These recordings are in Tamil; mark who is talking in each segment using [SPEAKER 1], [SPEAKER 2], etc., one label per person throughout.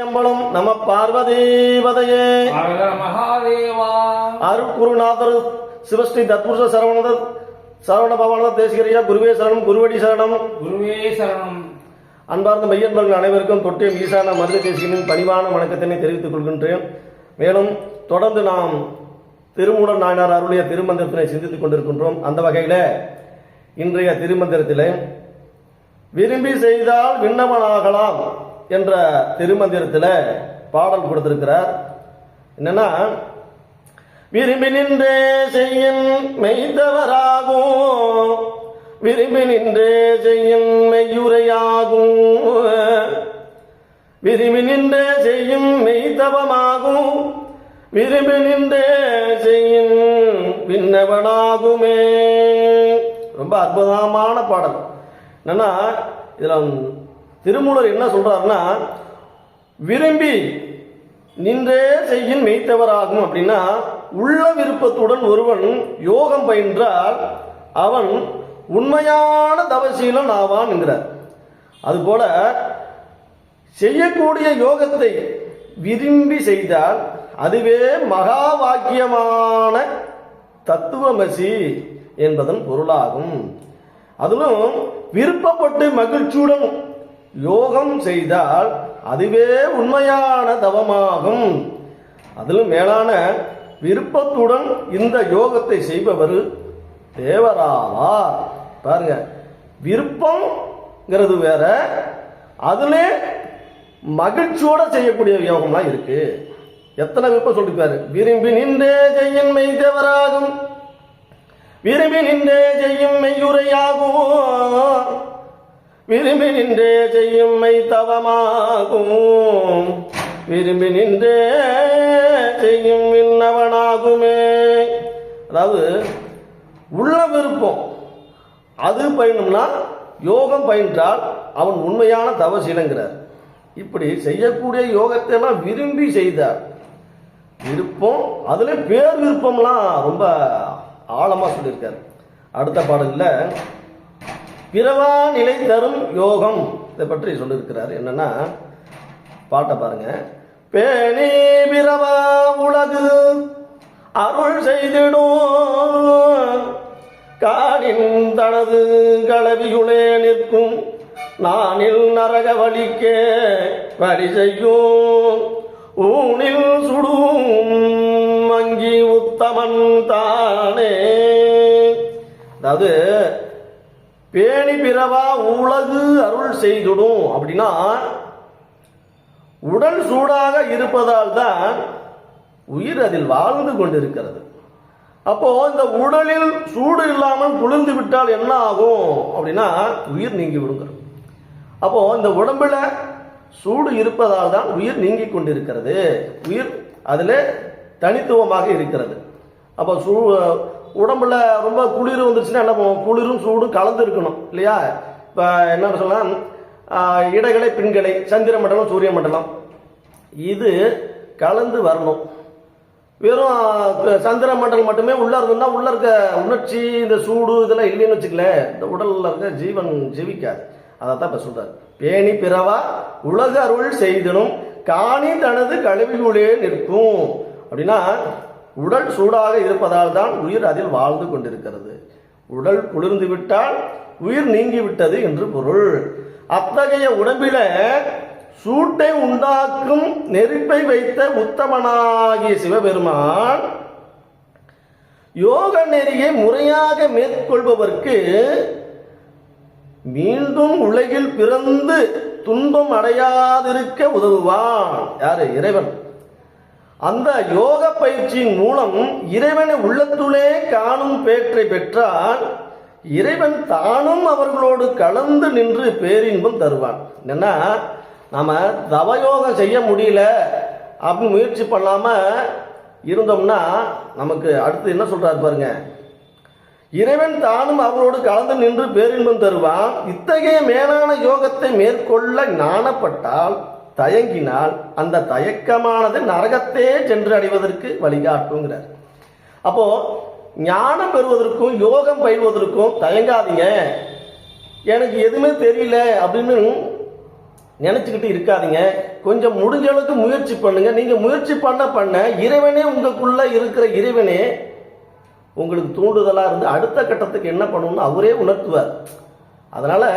[SPEAKER 1] அம்பலம் நம
[SPEAKER 2] மகாதேவா.
[SPEAKER 1] அருட்குருநாதர் சிவஸ்ரீ தத்புருஷ சரவணதர் சரவண பவானத தேசிகரியா குருவே சரணம் குருவடி சரணம்.
[SPEAKER 2] குருவே சரணம்.
[SPEAKER 1] அன்பார்ந்த மையன்பர்கள் அனைவருக்கும் தொட்டியம் ஈசான மருத தேசிகனின் பணிவான வணக்கத்தினை தெரிவித்துக் கொள்கின்றேன். மேலும் தொடர்ந்து நாம் திருமூலர் நாயனார் அருளிய திருமந்திரத்தினை சிந்தித்துக் கொண்டிருக்கின்றோம். அந்த வகையில இன்றைய திருமந்திரத்திலே விரும்பி செய்தால் விண்ணவனாகலாம். என்ற திருமந்திரத்தில் பாடல் கொடுத்திருக்கிறார். என்னன்னா விரும்பி நின்றே செய்யும் மெய்தவராகும் விரும்பி நின்றே செய்யும் மெய்யுரையாகும். விரும்பி நின்றே செய்யும் மெய்தவமாகும். விரும்பி நின்றே செய்யும் விண்ணவனாகுமே. ரொம்ப அற்புதமான பாடல். என்னன்னா இதுல திருமூலர் என்ன சொல்றாருன்னா விரும்பி நின்றே செய்யின் மெய்த்தவராகும் அப்படின்னா உள்ள விருப்பத்துடன் ஒருவன் யோகம் பயின்றால் அவன் உண்மையான தவசீலன் ஆவான் என்கிறார். அதுபோல செய்யக்கூடிய யோகத்தை விரும்பி செய்தால் அதுவே மகா வாக்கியமான தத்துவமசி என்பதன் பொருளாகும். அதிலும் விருப்பப்பட்டு மகிழ்ச்சியுடன் யோகம் செய்தால் அதுவே உண்மையான தவமாகும். அதிலும் மேலான விருப்பத்துடன் இந்த யோகத்தை செய்பவர் தேவராவார். பாருங்க விருப்பம்ங்கிறது வேற அதுல மகிழ்ச்சியோட செய்யக்கூடிய யோகம்லாம் இருக்கு. எத்தனை விருப்பம் சொல்லிருக்காரு? விரும்பி நின்றே செய்யின் மெய் தேவராகும். விரும்பி நின்றே செய்யும் விரும்பி நின்றே செய்யும்மை தவமாகும்? விரும்பி நின்றே செய்யும் விண்ணவனாகுமே. அதாவது உள்ள விருப்பம். அது பயினும்னா யோகம் பயின்றால் அவன் உண்மையான தவசீலங்கிறார் இப்படி செய்யக்கூடிய யோகத்தை எல்லாம் விரும்பி செய்தார். விருப்பம் அதுல பேர் விருப்பம்லாம் ரொம்ப ஆழமா சொல்லியிருக்காரு. அடுத்த பாடலில் பிறவா நிலை தரும் யோகம். இதை பற்றி சொல்லியிருக்கிறார். என்னன்னா பாட்டை பாருங்க. பேணி பிறவா உலகு அருள் செய்திடும். காடின் தனது களவியுளே நிற்கும். நானில் நரக வலிக்கே வழி செய்யும். ஊனில் சுடும் மங்கி உத்தமன் தானே. அதாவது பேணி பிறவா உலகு அருள் செய்துடும் அப்படின்னா உடல் சூடாக இருப்பதால் தான் உயிர் அதில் வாழ்ந்து கொண்டிருக்கிறது. அப்போ இந்த உடலில் சூடு இல்லாமல் குளிர்ந்து விட்டால் என்ன ஆகும் அப்படின்னா உயிர் நீங்கி விடுங்கிறது அப்போ இந்த உடம்புல சூடு இருப்பதால் தான் உயிர் நீங்கி கொண்டிருக்கிறது. உயிர் அதில் தனித்துவமாக இருக்கிறது. அப்போ சூ உடம்புல ரொம்ப குளிர் வந்துச்சுன்னா என்ன பண்ணுவோம்? குளிரும் சூடும் கலந்து இருக்கணும் இல்லையா? இப்போ என்ன சொல்லலாம்? இடைகளை பின்களை சந்திர மண்டலம் சூரிய மண்டலம். இது கலந்து வரணும். வெறும் சந்திர மண்டலம் மட்டுமே உள்ள இருந்ததுன்னா உள்ள இருக்க உணர்ச்சி இந்த சூடு இதெல்லாம் இல்லைன்னு வச்சுக்கல இந்த உடல்ல இருக்க ஜீவன் ஜீவிக்காது. அதை தான் இப்போ சொல்றாரு. பேணி பிறவா உலக அருள் செய்தனும் காணி தனது கழிவுகளே நிற்கும். அப்படின்னா உடல் சூடாக இருப்பதால் தான் உயிர் அதில் வாழ்ந்து கொண்டிருக்கிறது. உடல் குளிர்ந்து விட்டால் உயிர் நீங்கிவிட்டது என்று பொருள். அத்தகைய உடம்பில சூட்டை உண்டாக்கும் நெருப்பை வைத்த உத்தமனாகிய சிவபெருமான் யோக நெறியை முறையாக மேற்கொள்பவர்க்கு மீண்டும் உலகில் பிறந்து துன்பம் அடையாதிருக்க உதவுவான். யாரு? இறைவன். அந்த யோக பயிற்சியின் மூலம் இறைவனை உள்ளத்துள்ளே காணும் பேற்றை பெற்றால் இறைவன் தானும் அவர்களோடு கலந்து நின்று பேரின்பம் தருவான். என்னன்னா நாம தவயோகம் செய்ய முடியல அப்படின்னு முயற்சி பண்ணாம இருந்தோம்னா நமக்கு அடுத்து என்ன சொல்றாரு பாருங்க. இறைவன் தானும் அவரோடு கலந்து நின்று பேரின்பம் தருவான். இத்தகைய மேலான யோகத்தை மேற்கொள்ள ஞானப்பட்டால் தயங்கினால் அந்த தயக்கமானது நரகத்தே சென்று அடைவதற்கு வழிகாட்டுங்கிறார். அப்போ ஞானம் பெறுவதற்கும் யோகம் பயில்வதற்கும் தயங்காதீங்க. எனக்கு எதுவுமே தெரியல அப்படின்னு நினச்சிக்கிட்டு இருக்காதீங்க. கொஞ்சம் முடிஞ்ச அளவுக்கு முயற்சி பண்ணுங்க. நீங்கள் முயற்சி பண்ண பண்ண இறைவனே உங்களுக்குள்ள இருக்கிற இறைவனே உங்களுக்கு தூண்டுதலாக இருந்து அடுத்த கட்டத்துக்கு என்ன பண்ணணும்னு அவரே உணர்த்துவார். அதனால்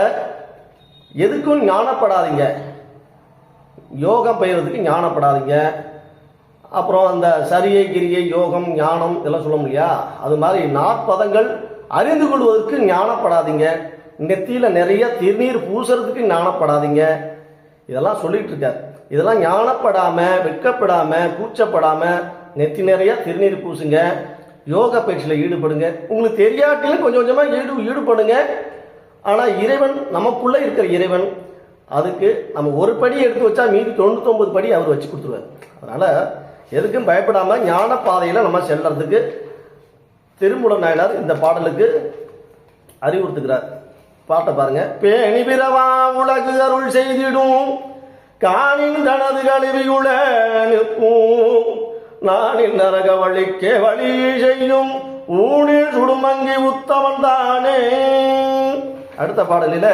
[SPEAKER 1] எதுக்கும் ஞானப்படாதீங்க. யோகம் பயிறதுக்கு ஞானப்படாதீங்க. அப்புறம் அந்த சரியை கிரியை யோகம் ஞானம் இதெல்லாம் சொல்ல முடியா? அது மாதிரி நாற்பதங்கள் அறிந்து கொள்வதற்கு ஞானப்படாதீங்க. நெத்தியில் நிறைய திருநீர் பூசுறதுக்கு ஞானப்படாதீங்க. இதெல்லாம் சொல்லிட்டு இருக்காரு. இதெல்லாம் ஞானப்படாமல் வெட்கப்படாமல் கூச்சப்படாமல் நெத்தி நிறைய திருநீர் பூசுங்க. யோக பயிற்சியில் ஈடுபடுங்க. உங்களுக்கு தெரியாட்டிலும் கொஞ்சம் கொஞ்சமாக ஈடு ஈடுபடுங்க. ஆனால் இறைவன் நமக்குள்ளே இருக்கிற இறைவன் அதுக்கு நம்ம ஒரு படி எடுத்து வச்சா மீதி தொண்ணூத்தொன்பது படி அவர் வச்சு கொடுத்துருவார். அதனால எதுக்கும் பயப்படாம ஞான பாதையில நம்ம செல்றதுக்கு திருமுட நாயனார் இந்த பாடலுக்கு அறிவுறுத்துகிறார். பாட்டை பாருங்க. பேணி பிறவா உலகு அருள் செய்திடும். காணின் தனது கழுவியுள நிற்கும். நானின் நரக வழிக்கே வழி செய்யும். ஊனில் சுடுமங்கி உத்தமன் தானே. அடுத்த பாடலில்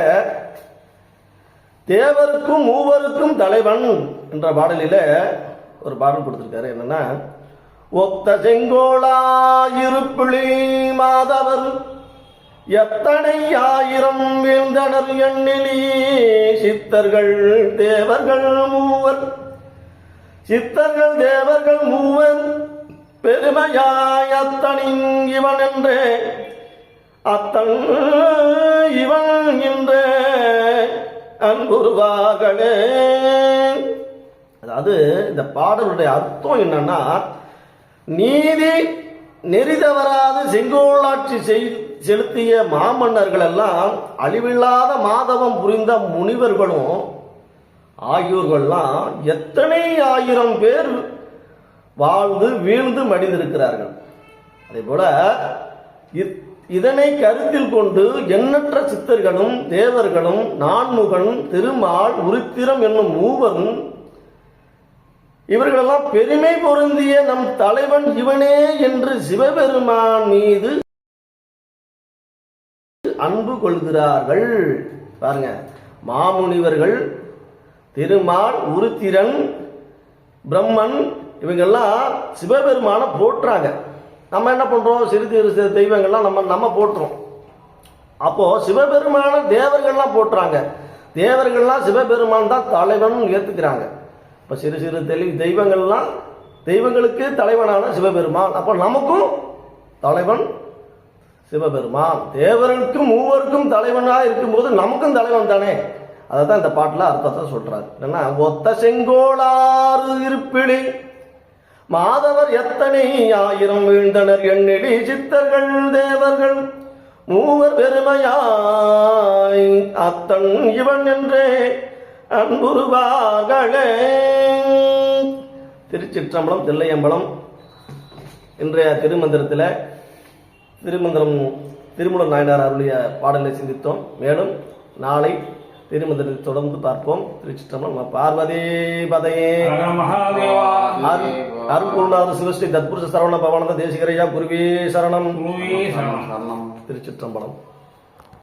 [SPEAKER 1] தேவருக்கும் மூவருக்கும் தலைவன் என்ற பாடலில ஒரு பாடல் கொடுத்திருக்காரு. என்னன்னா ஒத்த செங்கோளாயிருப்பிளி மாதவர் எத்தனை ஆயிரம் வீழ்ந்தனர் எண்ணிலி சித்தர்கள் தேவர்கள் மூவர். சித்தர்கள் தேவர்கள் மூவர் பெருமையாய் அத்தனின் இவன் என்றே அத்தன் இவன் என்றே அன்புருவாகவே. அதாவது இந்த பாடலுடைய அர்த்தம் என்னன்னா நீதி நெறி தவறாது செங்கோலாட்சி செலுத்திய மாமன்னர்கள் எல்லாம் அழிவில்லாத மாதவம் புரிந்த முனிவர்களும் ஆகியோர்கள்லாம் எத்தனை ஆயிரம் பேர் வாழ்ந்து வீழ்ந்து மடிந்திருக்கிறார்கள். அதே போல இத்- இதனை கருத்தில் கொண்டு எண்ணற்ற சித்தர்களும் தேவர்களும் நான்முகன் திருமால் உருத்திரம் என்னும் மூவரும் இவர்களெல்லாம் பெருமை பொருந்திய நம் தலைவன் இவனே என்று சிவபெருமான் மீது அன்பு கொள்கிறார்கள். பாருங்க. மாமுனிவர்கள் திருமால் உருத்திரன் பிரம்மன் இவங்கெல்லாம் சிவபெருமானை போற்றாங்க. நம்ம என்ன பண்றோம்? சிறு சிறு தெய்வங்கள்லாம் நம்ம நம்ம போட்டுரும் அப்போ சிவபெருமான தேவர்கள்லாம் போட்டுறாங்க தேவர்கள்லாம் சிவபெருமான் தான் தலைவன் ஏத்துக்கிறாங்க. இப்போ சிறு சிறு தெளி தெய்வங்கள்லாம் தெய்வங்களுக்கு தலைவனான சிவபெருமான். அப்போ நமக்கும் தலைவன் சிவபெருமான். தேவர்களுக்கும் மூவருக்கும் தலைவனாக இருக்கும்போது நமக்கும் தலைவன் தானே? அதை தான் இந்த பாட்டில் அர்த்தத்தை சொல்றாரு. என்ன ஒத்த செங்கோளாறு இருப்பிழி மாதவர் எத்தனை ஆயிரம் வீழ்ந்தனர் எண்ணிடி சித்தர்கள் தேவர்கள்? மூவர் பெருமையாய் அத்தன் இவன் என்றே அன்புருவாகளே திருச்சிற்றம்பலம் தில்லையம்பலம் இன்றைய திருமந்திரத்தில் திருமந்திரம் திருமுல நாயனார் அருளிய பாடலை சிந்தித்தோம். மேலும் நாளை திருமந்திரத்தை தொடர்ந்து பார்ப்போம். திருச்சிற்றம்பலம் பார்வதி பதையே. அருள்குருநாத சிவஸ்ரீ தத்புருஷ சரவண பவானந்த தேசிகரையா குருவே சரணம்.
[SPEAKER 2] குருவே சரணம்.
[SPEAKER 1] திருச்சிற்றம்பலம்.